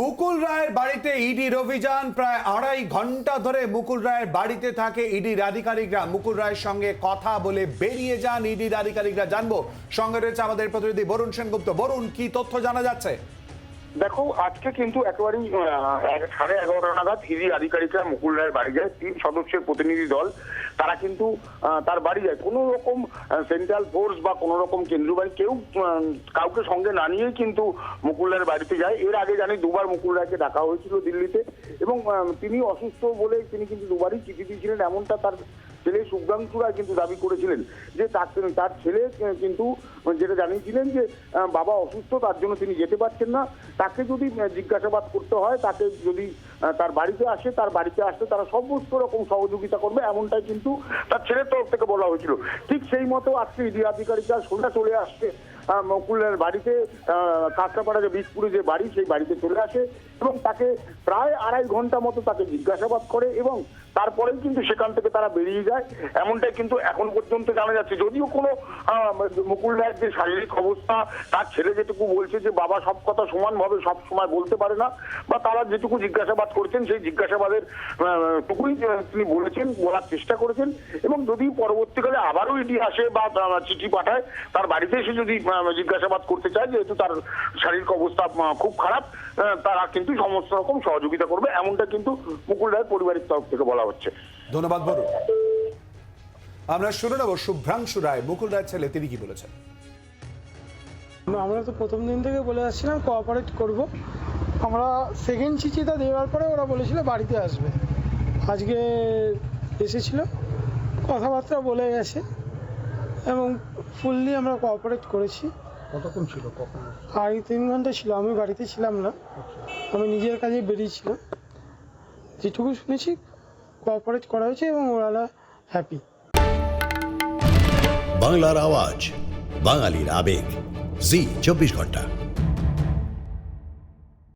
মুকুল রায়ের বাড়িতে ইডির অভিযান প্রায় আড়াই ঘণ্টা ধরে মুকুল রায়ের বাড়িতে থাকে ইডির আধিকারিকরা। মুকুল রায়ের সঙ্গে কথা বলে বেরিয়ে যান ইডির আধিকারিকরা। জানব, সঙ্গে রয়েছে আমাদের প্রতিনিধি বরুণ সেনগুপ্ত। বরুণ, কি তথ্য জানা যাচ্ছে? দেখো, আজকে কিন্তু একেবারেই সাড়ে এগারোটা নাগাদ ইডি আধিকারিকরা মুকুল রায়ের বাড়ি যায়। তিন সদস্যের প্রতিনিধি দল, তারা কিন্তু তার বাড়ি যায়। কোনো রকম সেন্ট্রাল ফোর্স বা কোনো রকম কেন্দ্রীয় বাহিনী কেউ কাউকে সঙ্গে না নিয়েই কিন্তু মুকুল রায়ের বাড়িতে যায়। এর আগে জানি দুবার মুকুল রায়কে ডাকা হয়েছিল দিল্লিতে এবং তিনি অসুস্থ বলে তিনি কিন্তু দুবারই চিঠি দিয়েছিলেন। এমনটা তার ছেলে শুভ্রাংশু রায় কিন্তু দাবি করেছিলেন যে তার তার ছেলে কিন্তু যেটা জানিয়েছিলেন যে বাবা অসুস্থ, তার জন্য তিনি যেতে পারছেন না। তাকে যদি জিজ্ঞাসাবাদ করতে হয়, তাকে যদি তার বাড়িতে আসে, তার বাড়িতে আসতে তারা সমস্ত রকম সহযোগিতা করবে, এমনটাই কিন্তু তার ছেলের তরফ থেকে বলা হয়েছিল। ঠিক সেই মতো আজকে ইডি আধিকারিকরা সোজা চলে আসছে। মকুলের বাড়িতে কাঁচরাপাড়া যে বীজপুরে যে বাড়ি, সেই বাড়িতে চলে আসে এবং তাকে প্রায় আড়াই ঘণ্টা মতো তাকে জিজ্ঞাসাবাদ করে এবং তারপরেই কিন্তু সেখান থেকে তারা বেরিয়ে যায়। এমনটাই কিন্তু এখন পর্যন্ত জানা যাচ্ছে। যদিও কোনো মুকুল রায়ের যে শারীরিক অবস্থা, তার ছেলে যেটুকু বলছে যে বাবা সব কথা সমানভাবে সব সময় বলতে পারে না, বা তারা যেটুকু জিজ্ঞাসাবাদ করছেন, সেই জিজ্ঞাসাবাদের টুকুই তিনি বলেছেন, বলার চেষ্টা করেছেন এবং যদি পরবর্তীকালে আবারও ইডি আসে বা চিঠি পাঠায়, তার বাড়িতে এসে যদি জিজ্ঞাসাবাদ করতে চায় যেহেতু তার শারীরিক অবস্থা খুব খারাপ তারা কিন্তু সমস্ত রকম সহযোগিতা করবে এমনটা কিন্তু মুকুল রায়ের পরিবারের তরফ থেকে বলা হচ্ছে। ধন্যবাদ বরুণ আমরা শুনে নেব শুভ্রাংশু রায় মুকুল রায়ের ছেলে তিনি কি বলেছেন? না, আমরা তো প্রথম দিন থেকে বলে আসছিলাম কোঅপারেট করব। আমরা সেকেন্ড চিঠিটা দেওয়ার পরে ওরা বলেছিল বাড়িতে আসবে। আজকে এসেছিল কথাবার্তা বলে গেছে। এবং ফুললি আমরা কোঅপারেট করেছি। কতক্ষণ ছিল কখন? আড়াই তিন ঘণ্টা ছিল আমি বাড়িতে ছিলাম না। আমি নিজের কাজে বেরিয়েছিলাম। যেটুকু শুনেছি কোঅপারেট করা হয়েছে এবং ওরা হ্যাপি বাংলার আওয়াজ বাঙালির আবেগ। জি চব্বিশ ঘণ্টা।